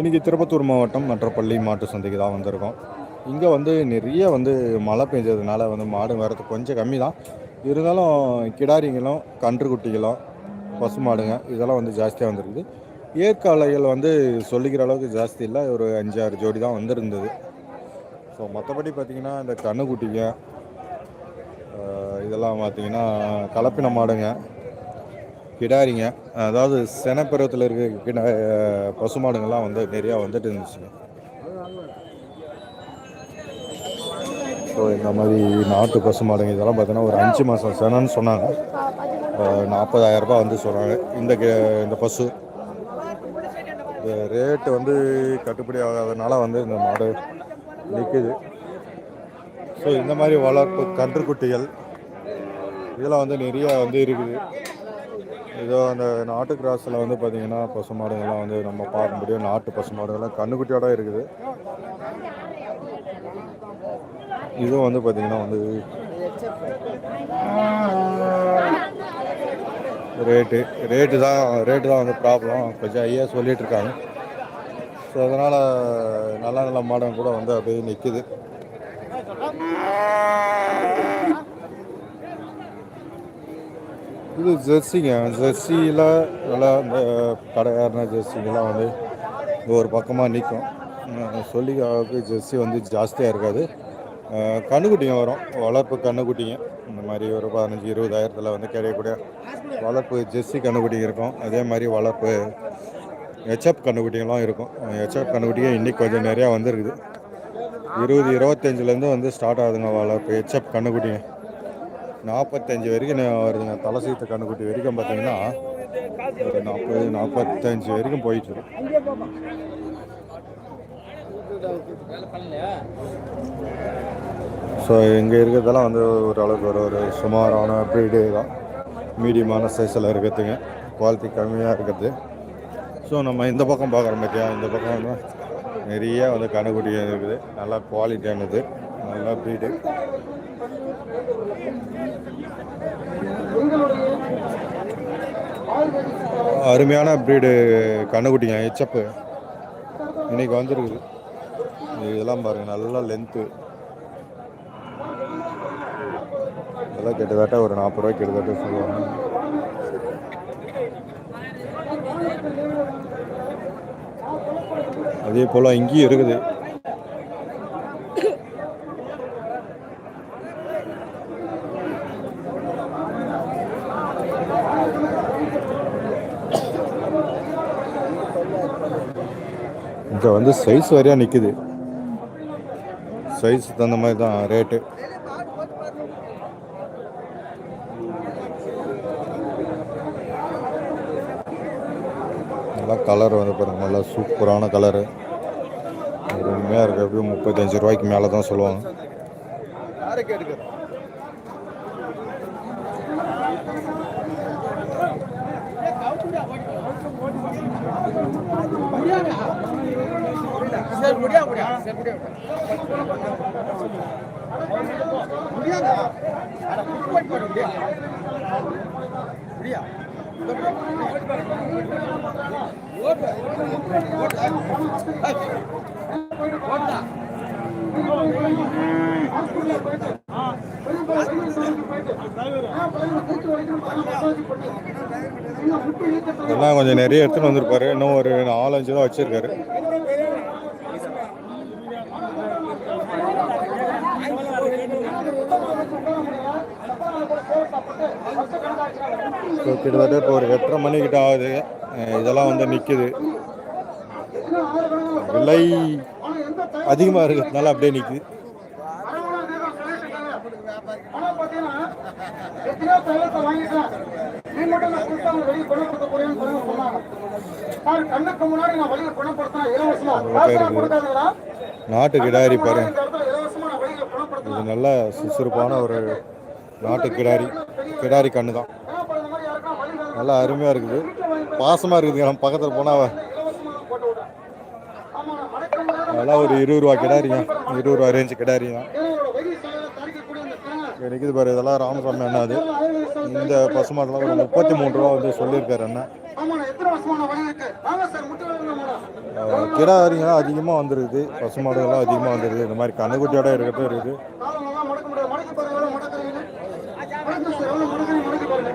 இன்றைக்கி திருப்பத்தூர் மாவட்டம் மற்ற பள்ளி மாட்டு சந்தைக்கு தான் வந்திருக்கோம். இங்கே வந்து நிறைய வந்து மழை பெஞ்சதுனால வந்து மாடு வரது கொஞ்சம் கம்மி தான் இருந்தாலும் கிடாரிங்களும் கன்றுக்குட்டிகளும் பசு மாடுங்க இதெல்லாம் வந்து ஜாஸ்தியாக வந்திருக்குது. ஏற்காலைகள் வந்து சொல்லிக்கிற அளவுக்கு ஜாஸ்தி இல்லை. ஒரு அஞ்சாறு ஜோடி தான் வந்திருந்தது. ஸோ மற்றபடி பார்த்திங்கன்னா இந்த கண்ணுக்குட்டிங்க இதெல்லாம் பார்த்திங்கன்னா கலப்பின மாடுங்க. கிடாரிங்க. அதாவது செனப்பருவத்தில் இருக்க கிடா பசு மாடுங்கள்லாம் வந்து நிறையா வந்துட்டு இருந்துச்சுங்க. ஸோ இந்த மாதிரி நாட்டு பசு மாடுங்க இதெல்லாம் பார்த்தீங்கன்னா ஒரு அஞ்சு மாதம் செனன்னு சொன்னாங்க. நாற்பதாயிரம் ரூபாய் வந்து சொன்னாங்க. இந்த இந்த பசு. ரேட்டு வந்து கட்டுப்படி ஆகாதனால வந்து இந்த மாடு நிற்குது ஸோ இந்த மாதிரி வளர்ப்பு கன்றுக்குட்டிகள் இதெல்லாம் வந்து நிறையா வந்து இருக்குது. இதோ அந்த நாட்டு கிராஸில் வந்து பார்த்தீங்கன்னா பசு மாடுங்கள்லாம் வந்து நம்ம பார்க்க முடியும். நாட்டு பசு மாடுகள்லாம் கண்ணுக்குட்டியோட இருக்குது. இதுவும் வந்து பார்த்தீங்கன்னா வந்து ரேட்டு ரேட்டு தான் ரேட்டு தான் வந்து ப்ராப்ளம் கொஞ்சம் ஐயா சொல்லிகிட்டு இருக்காங்க. ஸோ அதனால் நல்ல நல்ல மாடம் கூட வந்து அப்படியே நிற்கிது இது ஜெர்சிங்க. ஜெர்சியில் நல்லா இந்த கடைக்காரன ஜெர்சிங்கெல்லாம் வந்து ஒரு பக்கமாக நிற்கும் சொல்லி ஜெர்சி வந்து ஜாஸ்தியாக இருக்காது. கண்ணுக்குட்டிங்க வரும். வளர்ப்பு கண்ணுக்குட்டிங்க. இந்த மாதிரி ஒரு பதினஞ்சு இருபதாயிரத்தில் வந்து கிடைக்கக்கூடிய வளர்ப்பு ஜெர்சி கண்ணுக்குட்டிங்க இருக்கும். அதே மாதிரி வளர்ப்பு ஹெச்எப் கன்னுக்குட்டிங்கெல்லாம் இருக்கும். ஹெச்எப் கன்னுக்குட்டிங்க இன்றைக்கி கொஞ்சம் நிறையா வந்துருக்குது. இருபது இருபத்தஞ்சிலேருந்து வந்து ஸ்டார்ட் ஆகுதுங்க வளர்ப்பு ஹெச்எப் கண்ணுக்குட்டிங்க. நாற்பத்தஞ்சு வரைக்கும் வருதுங்க. தலை சீத்த கண்ணுக்குட்டி வரைக்கும் பார்த்தீங்கன்னா ஒரு நாற்பது நாற்பத்தஞ்சு வரைக்கும் போயிட்டு ஸோ இங்கே இருக்கிறதெல்லாம் வந்து ஓரளவுக்கு ஒரு ஒரு சுமாரான ப்ரீடு தான். மீடியமான சைஸில் இருக்கிறதுங்க. குவாலிட்டி கம்மியாக இருக்கிறது. ஸோ நம்ம இந்த பக்கம் பார்க்குறோம் பார்த்தியா இந்த பக்கம் வந்து நிறைய வந்து கண்ணுக்குட்டி இருக்குது. நல்லா குவாலிட்டியானது நல்லா ப்ரீடு அருமையான ப்ரீடு கண்ணுக்குட்டிங்க எச்சப்பு. இன்னைக்கு வந்துருக்குது. இதெல்லாம் பாருங்க நல்லா லென்த்து இதெல்லாம் கிட்டத்தட்ட ஒரு நாற்பது ரூபாய் கிட்டத்தட்ட சொல்லுவாங்க. அதே போல் இங்கேயும் இருக்குது இங்கே வந்து சைஸ் வரையா நிற்குது சைஸ் தகுந்த மாதிரி தான் ரேட்டு நல்லா கலர் வந்து பாருங்க நல்லா சூப்பரான கலரு உண்மையாக இருக்குது எப்படியும் முப்பத்தஞ்சு ரூபாய்க்கு மேலே தான் சொல்லுவாங்க எல்லாம் கொஞ்சம் நிறைய எடுத்துன்னு வந்திருப்பாரு. இன்னும் ஒரு நாலஞ்சு தான் வச்சிருக்காரு. இப்போ கிட்டத்தட்ட இப்போ ஒரு எட்டரை மணிக்கிட்ட ஆகுது. இதெல்லாம் வந்து நிற்குது விலை அதிகமாக இருக்கிறதுனால அப்படியே நிற்குது நாட்டு கிடாரி பாரு இது நல்ல சுறுசுறுப்பான ஒரு நாட்டு கிடாரி. கிடாரி கண்ணு தான் ஏன்னா இப்ப இந்த மாதிரி யாருக்கா வழி நல்லா அருமையாக இருக்குது. பாசமாக இருக்குது. நம்ம பக்கத்தில் போனால் நல்லா ஒரு இருபது ரூபா கிடாரிங்க. இருபது ரூபா ரேஞ்சு கிடாரிங்க. கிடைக்குது பாரு. இதெல்லாம் ராமசாமி அண்ணா அது. இந்த பசுமாடெல்லாம் ஒரு முப்பத்தி மூணு ரூபா வந்து சொல்லியிருக்காரு அண்ணன் ஆமா கிடாரிங்கெல்லாம் அதிகமாக வந்துருக்குது. பசுமாடுகள்லாம் அதிகமாக வந்துருக்குது. இந்த மாதிரி கண்ணுக்குட்டியோட இருக்கிறதும் இருக்குது காலமெல்லாம் முடக்க முடியாது மடக்கி பாருங்க எவ்வளவு மடக்குறீங்க மடக்கு சார் எவ்வளவு மடக்குறீங்க மடக்கி பாருங்க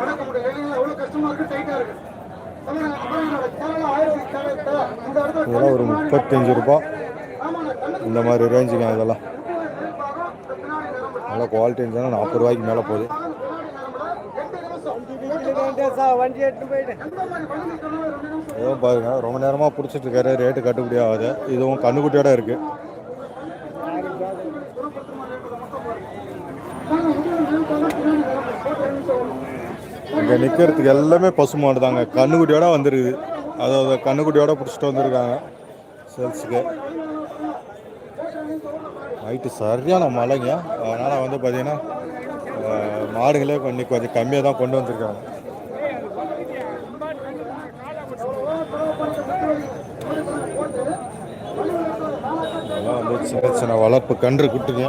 மடக்க முடியாது இல்லைங்களா எவ்வளவு கஷ்டமா இருக்கு டைட்டா இருக்கு சொல்லுங்க அப்புறம் என்னோட சேனல் ஆயிரத்தி சேனல் இந்த இடத்துல இதெல்லாம் ஒரு முப்பத்தஞ்சு ரூபா. இந்த மாதிரி ரேஞ்சுங்க இதெல்லாம். நல்லா குவாலிட்டி இருந்தாலும் நாற்பது ரூபாய்க்கு மேலே போகுது. ஏதோ பாருங்க ரொம்ப நேரமாக பிடிச்சிட்டு இருக்காரு. ரேட்டு கட்டுப்படி ஆகுது. இதுவும் கண்ணுக்குட்டியோட இருக்குது இங்கே நிற்கிறதுக்கு எல்லாமே பசுமாடு தாங்க. கண்ணுக்குட்டியோட வந்துருக்குது. அதாவது கண்ணுக்குட்டியோட பிடிச்சிட்டு வந்திருக்காங்க. சேல்ஸுக்கு. நைட்டு சரியான மழைங்க. அதனால் வந்து பார்த்தீங்கன்னா மாடுகளே கொஞ்சம் கொஞ்சம் கம்மியாக தான் கொண்டு வந்திருக்காங்க. வந்து சின்ன சின்ன வளர்ப்பு கன்று குட்டுங்க.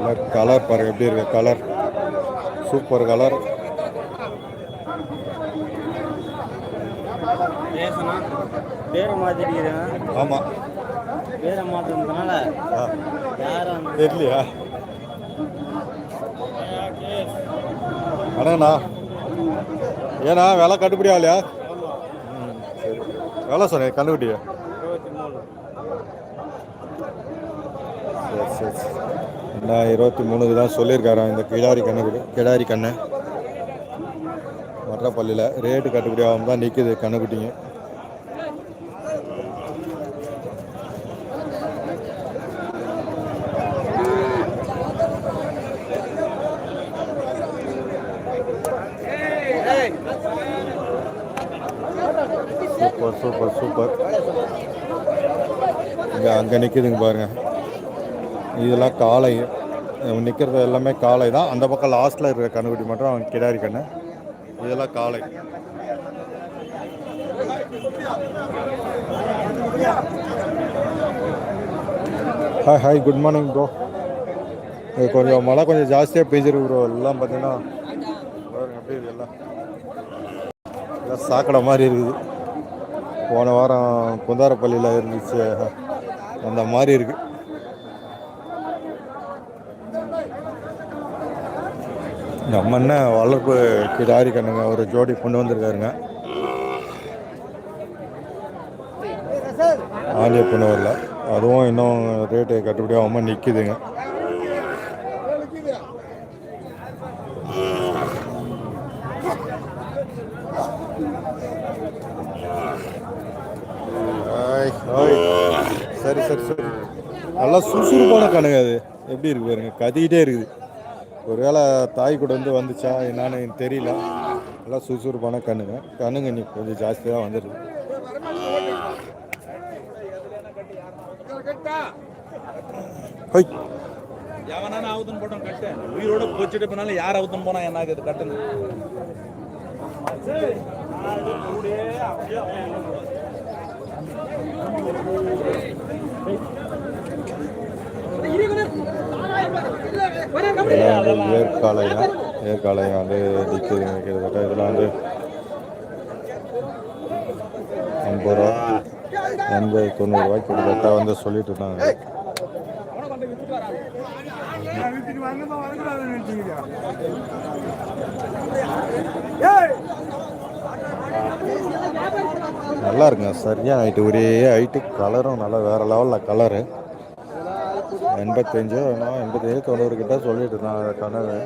இதெல்லாம் கலர் பாருங்க எப்படி இருக்கு கலர் சூப்பர் கலர் ஆமாம் பேரை மாற்றினதுனால தெரியலையா? அண்ணா ஏண்ணா விலை கட்டுப்படி ஆகலையா சரி. எவ்வளோ சொன்னேன் சரி சரி சரி. என்ன இருபத்தி மூணுக்கு தான் சொல்லியிருக்காராம் இந்த கிடாரி கண்ணுக்குடி கிடாரி கண்ணை. மற்றப்பள்ளியில் ரேட்டு கட்டுப்படி ஆகாம தான் நிற்குது கண்ணுக்குட்டிங்க. Super super super. இங்கே அங்கே நிற்குதுங்க பாருங்கள் இதெல்லாம் காளை. நிற்கிறது எல்லாமே காளை தான். அந்த பக்கம் லாஸ்ட்டில் இருக்கிற கண்ணுக்குட்டி மட்டும் அவன் கிடாரி கண்ணு. இதெல்லாம் காளை. Hi hi good morning bro இது கொஞ்சம் மழை கொஞ்சம் ஜாஸ்தியாக பேஞ்சிருக்கு ப்ரோ எல்லாம் பார்த்தீங்கன்னா எப்படி இருக்கு எல்லாம். எல்லாம் சாக்கடை மாதிரி இருக்குது. போன வாரம் குந்தாரப்பள்ளியில் இருந்துச்சு. அந்த மாதிரி இருக்குது நம்ம என்ன வளர்ப்பு கிடாரி கண்ணுங்க ஒரு ஜோடி கொண்டு வந்திருக்காருங்க. ஆலிய பொண்ணு வரல அதுவும் இன்னும் ரேட்டு கட்டுப்படி ஆகாமல் நிற்கிதுங்க ஹாய் சரி சரி சரி. நல்லா சுறுசுறுப்பான கணுங்க அது. எப்படி இருக்கு பாருங்க? கத்திக்கிட்டே இருக்குது. ஒருவேளை தாய் கூட வந்து வந்துச்சா என்னன்னு எனக்கு தெரியல. நல்லா சுறுசுறுப்பான கண்ணுங்க. கண்ணுங்க இன்னைக்கு கொஞ்சம் ஜாஸ்தியாக தான் வந்துடுது ஹை எவனான அவுத்துன்னு போட்டோம் கட்டு. உயிரோட போச்சுட்டு போனாலும் யார் அவுத்துன்னு போனா என்ன ஆகுது? கட்டுன்னு இதெல்லாம் வந்து ஏற்காலையா? ஏற்காலையா? வந்து நிற்குதுங்க கிட்டத்தட்ட. இதெல்லாம் வந்து ஐம்பது ரூபா எண்பது தொண்ணூறுரூவா கிட்டத்தட்ட வந்து சொல்லிட்டு இருந்தாங்க. நல்லா இருக்குங்க. சரியான ஹைட்டு ஒரே ஹைட்டு கலரும் நல்லா வேற லெவலில் கலரு எண்பத்தஞ்சோ நான் எண்பத்தஞ்சு தொண்ணூறு கிட்ட சொல்லிட்டு இருந்தாங்க கனவு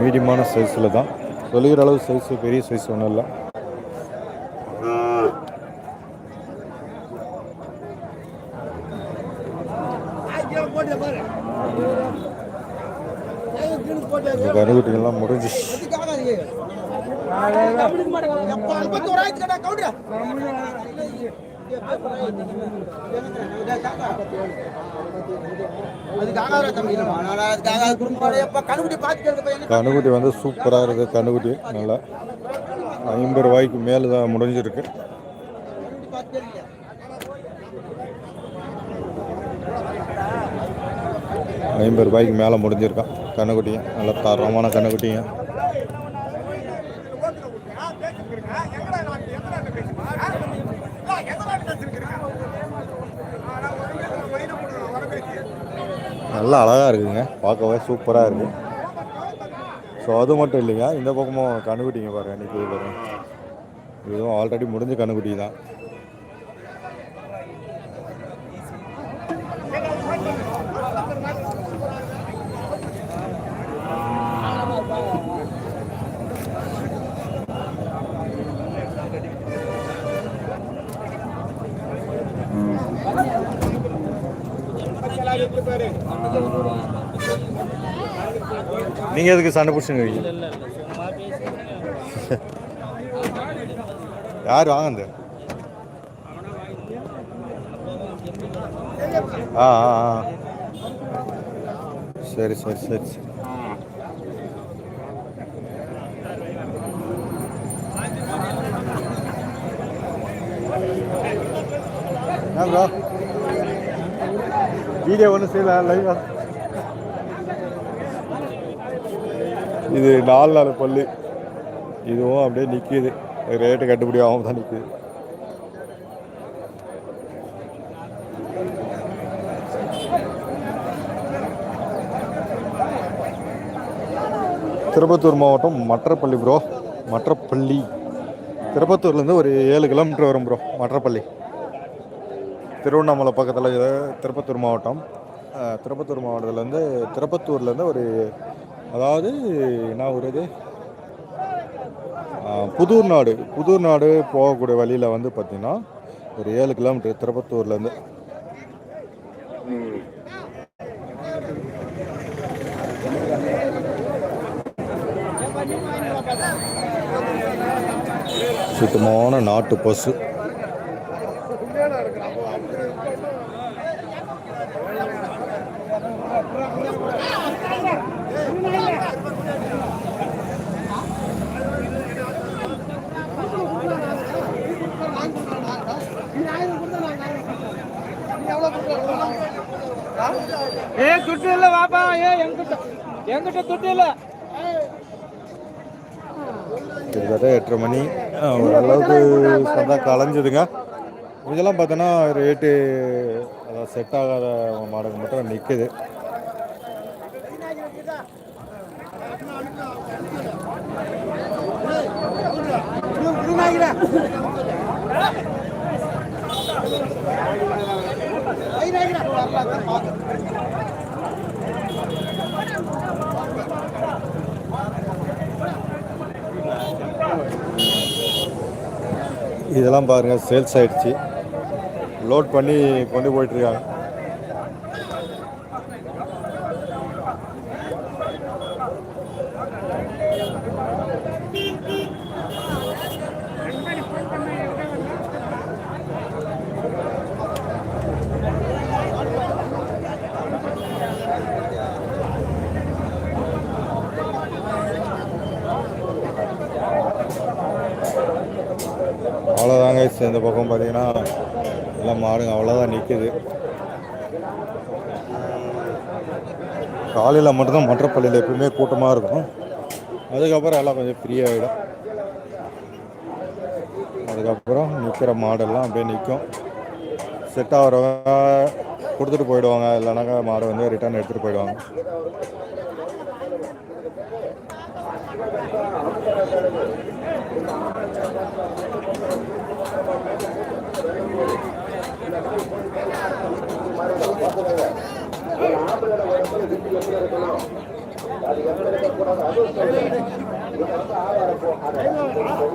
மீடியமான சைஸில் தான். சொல்லுகிற அளவு சைஸ் பெரிய சைஸ் ஒன்றும் இல்லை. இந்த கருகுட்டிகள்லாம் முடிஞ்சு. கண்ணுக்குட்டி வந்து சூப்பராக இருக்குது கண்ணுக்குட்டி நல்லா ஐம்பது ரூபாய்க்கு மேலே தான் முடிஞ்சிருக்கு. ஐம்பது ரூபாய்க்கு மேலே முடிஞ்சிருக்கான். கண்ணுக்குட்டிங்க. நல்ல தரமான கண்ணுக்குட்டிங்க. நல்லா அழகாக இருக்குதுங்க பார்க்கவே சூப்பராக இருக்குது ஸோ அது மட்டும் இல்லைங்க. இந்த பக்கமும் கண்ணுக்குட்டிங்க பாருங்கள் நிற்கிது பாருங்கள் இதுவும் ஆல்ரெடி முடிஞ்ச கண்ணுக்குட்டி தான். நீங்கள் எதுக்கு சண்டை பிடிச்சுங்க யார் வாங்குது ஆ ஆ ஆ. சரி சரி சரி சரி. ப்ரோ வீடியோ ஒன்றும் செய்யல லைவா இது நாலு நாலு பல்லு. இதுவும் அப்படியே நிற்கிது ரேட்டு கட்டுப்படி ஆகாம தான் நிற்கிது திருப்பத்தூர் மாவட்டம் மற்றப்பள்ளி ப்ரோ மற்றப்பள்ளி. திருப்பத்தூர்லேருந்து ஒரு ஏழு கிலோமீட்டர் வரும் ப்ரோ மற்றப்பள்ளி. திருவண்ணாமலை பக்கத்தில் திருப்பத்தூர் மாவட்டம். திருப்பத்தூர் மாவட்டத்துலேருந்து திருப்பத்தூர்லேருந்து ஒரு அதாவது என்ன ஒரு இது புதூர் நாடு. புதூர் நாடு போகக்கூடிய வழியில் வந்து பார்த்திங்கன்னா ஒரு ஏழு கிலோமீட்டர் திருப்பத்தூர்லேருந்து. சுத்தமான நாட்டு பசு ஏ துட்டு இல்ல வாப்பா ஏ எங்கிட்ட எங்கிட்ட துட்டு இல்ல. கிட்டத்தட்ட எட்டரை மணி. ஓரளவுக்கு சந்தா கலைஞ்சதுங்க. இதெல்லாம் பார்த்தோன்னா ரேட்டு அதாவது செட் ஆகாத மாடுக்கு மட்டும் நிற்குது இதெல்லாம் பாருங்கள் சேல்ஸ் ஆகிடுச்சி லோட் பண்ணி கொண்டு போயிட்டுருக்காங்க லாஸ்ட் இந்த பக்கம் பார்த்தீங்கன்னா எல்லாம் மாடுங்க அவ்வளோதான் நிற்கிது காலையில் மட்டும்தான் மற்றப்பள்ளியில் எப்பவுமே கூட்டமாக இருக்கும். அதுக்கப்புறம் எல்லாம் கொஞ்சம் ஃப்ரீயாகிடும் அதுக்கப்புறம் நிற்கிற மாடெல்லாம் அப்படியே நிற்கும் செட் ஆகிறவங்க கொடுத்துட்டு போயிடுவாங்க. இல்லைனாக்கா மாடு வந்து ரிட்டர்ன் எடுத்துகிட்டு போயிடுவாங்க. அது